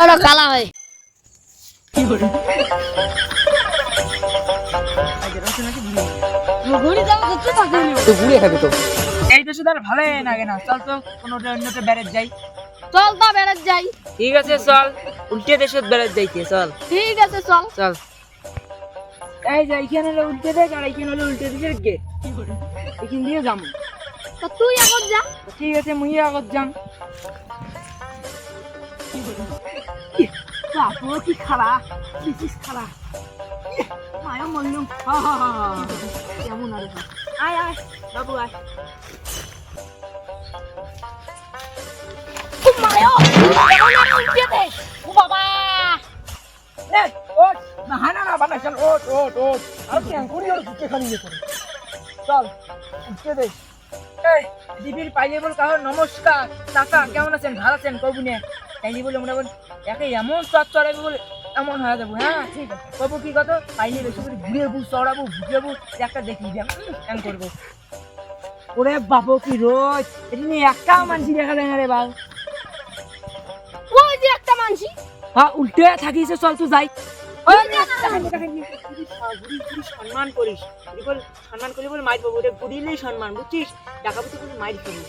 ওটা কালা হয় ঘুরি তো তো লাগে না চল তো কোনোটা অন্যটা বেড়ে যাই চল তা বেড়াত যাই। ঠিক আছে চল উল্টে দেশে বেড়ে যাইতে চল ঠিক আছে চল। চল এই যে এইখানে হলো উল্টে দেখ আর এইখানে হলো উল্টে দেশের গেট এখান দিয়ে যাব। তুই এখন যা। ঠিক আছে মুই আগত যাম বাপু কি খারা বিশিস খারা মায়া হা। কেমন আর? আয় আয় নমস্কার কাকা কেমন আছেন ভালো আছেন কবু নে বলে মনে বল একে এমন চট চড়াবে বলে এমন হয়ে যাব হ্যাঁ ঠিক আছে। কবু কি কত পাইলে বেশি করে ঘুরে বু চড়াবো ঘুরেবো একটা দেখি এম করব। ওরে বাবু কি রোজ? এটি নিয়ে একটা মানসি দেখা যায় না রে বাল। ওই যে একটা মানসি। হ্যাঁ উল্টে থাকিস চল তুই যাই। ওই সম্মান করিস। যদি বল সম্মান করলে বলে মাইর পাবো। ওটা ঘুরিলেই সম্মান বুঝছিস? টাকা পয়সা বলে মাইর খাবি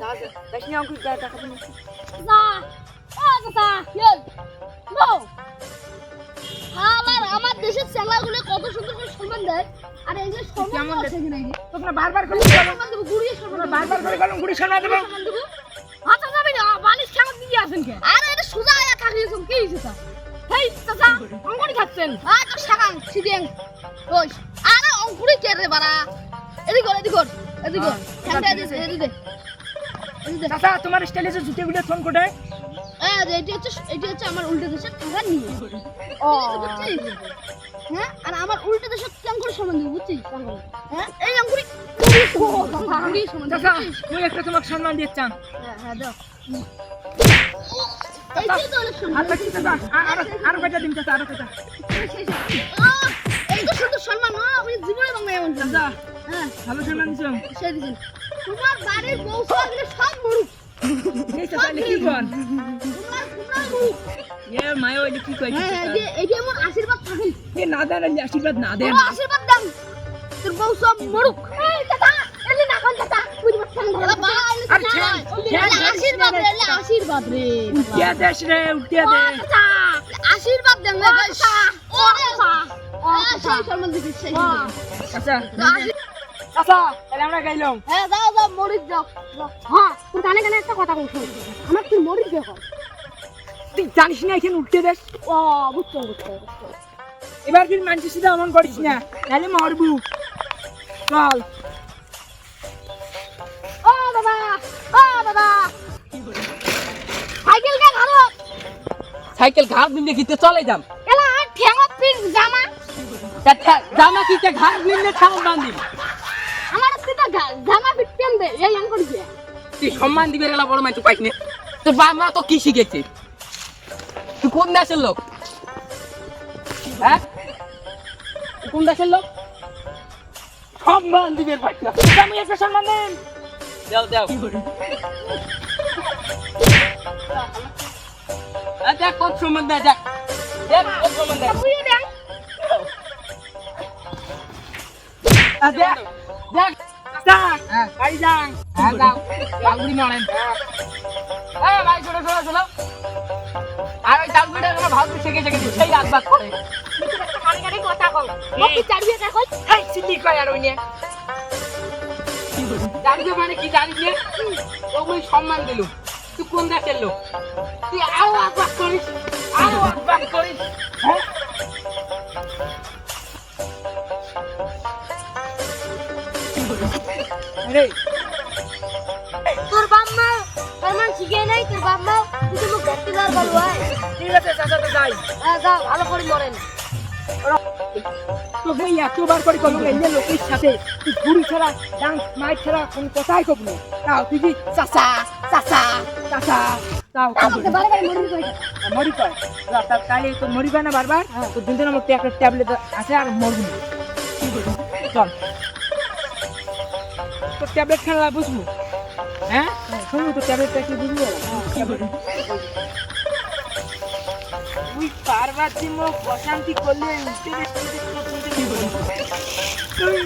যা যা যাস না অঙ্কুশ যা টাকা না আমার দেশের ছেলেগুলো কত সুন্দর করে সম্মান দেয়। আর এই যে সম্মান আছে কি নাই তোমরা বারবার করে সম্মান দেবো গুড়িয়ে সম্মান বারবার করে গেলাম ঘুরি সম্মান দেবো। হাতে যাবি না বালিশ খেলা দিয়ে আসেন কে? আরে এটা সুজা আয়া থাকিয়েছেন কি হয়েছে তা? হেই চাচা অঙ্কুরি খাচ্ছেন? আয় তো শাকাং সিডিয়াং ওই আরে অঙ্কুরি কে রে বাড়া? এদিক কর এদিক কর এদিক কর এদিক দে চাচা তোমার স্টাইলে যে জুতেগুলো ফোন করে এই যে এটি হচ্ছে এটি হচ্ছে আমার উল্টো দেশের টাকা নিয়ে বুঝছিস? হ্যাঁ? আর আমার উল্টো দেশের কেমন করে সমান দেবো বুঝছিস? হ্যাঁ? এই? মুই একটা তোমাকে সম্মান দিচ্ছাম হ্যাঁ হ্যাঁ দাও। সম্মান। আর আর- কয়টা দিন চাচা কয়টা? এই তো শুধু সম্মান না আমি জীবনে বাংলা এমন হ্যাঁ। ভালো সম্মান দিছো। সে দিছেন তোমার বাড়ির বউ সব আশীর্বাদ না দেন আশীর্বাদ দেন তোর বউ সব মরুক আশীর্বাদ রে আশীর্বাদ রে উঠিয়া দেশ রে উঠিয়া সম্মান। আচ্ছা তাহলে আমরা গাইলাম। হ্যাঁ যাও যাও মরিচ যাও যাও। হ্যাঁ তোর কানে কানে একটা কথা বলছো। আমার তুই মরিচ দেখো তুই জানিস না এখানে উঠতে দেশ ও বুঝছ বুঝছ বুঝছ এবার কিন্তু মানছিস শুধু এমন করিস না তাহলে মরবু। চল। ও বাবা ও বাবা। সাইকেল কে সাইকেল ঘাট নিলে কিতে চলে যাম। এলা ঠেঙত পিন জামা। জামা কিতে ঘাট বান্ধিম তুই তো গা- জামা পিট পেন দে এই আং করি দে তুই সম্মান দিবে গেলা বড় মাই তুই পাইস নে। তোর বাপ মা তো কি শিখেছে? তুই কোন দেশের লোক? হ্যাঁ? কোন দেশের লোক? সম্মান দিবে পাইস না। আমি একটা সম্মান দেন। দাও দাও। দেখ কত সম্মান দেয় দেখ। দেখ কত সম্মান দেয়। তুই দেখ। চালগুড়ি মারেন হ্যাঁ। ভাই শোনো শোনো শোনো আর ওই ভালো শেখে শেখে সেই রাত বাদ করে কানে কথা কও মতি চাড়িয়ে দেখো হেই সিটি কয় আর ওই নিয়ে। জানবে মানে কি জানিস নে ওগুলো সম্মান দিলুম তুই কোন দেশের লোক? তুই আরও আকবাক করিস আরও আকবাক করিস। হ্যাঁ? আরে তোর বাম্মা তোর মান শিখে নাই তোর বাম্মা তুই তো মুখ দেখতে যার বল ভাই ঠিক আছে চাচা তো যাই। হ্যাঁ যাও ভালো করে মরেন। তোকে এতবার করে কল এই যে লোকের সাথে তুই ঘুরি ছাড়া ডান্স মাইক ছাড়া কোন কথাই কব না। তাও তুই কি চাচা চাচা চাচা তাও মরি কয়? তাহলে তো মরিবা না বারবার? তো দিন দিন আমার একটা ট্যাবলেট আছে আর মরবি চল। ট্যাবলেট খেলা বুঝব? হ্যাঁ? শুনু তো ট্যাবলেটটা কি বুঝব? তুই পার্বতী মুখ, অশান্তি করলে তুই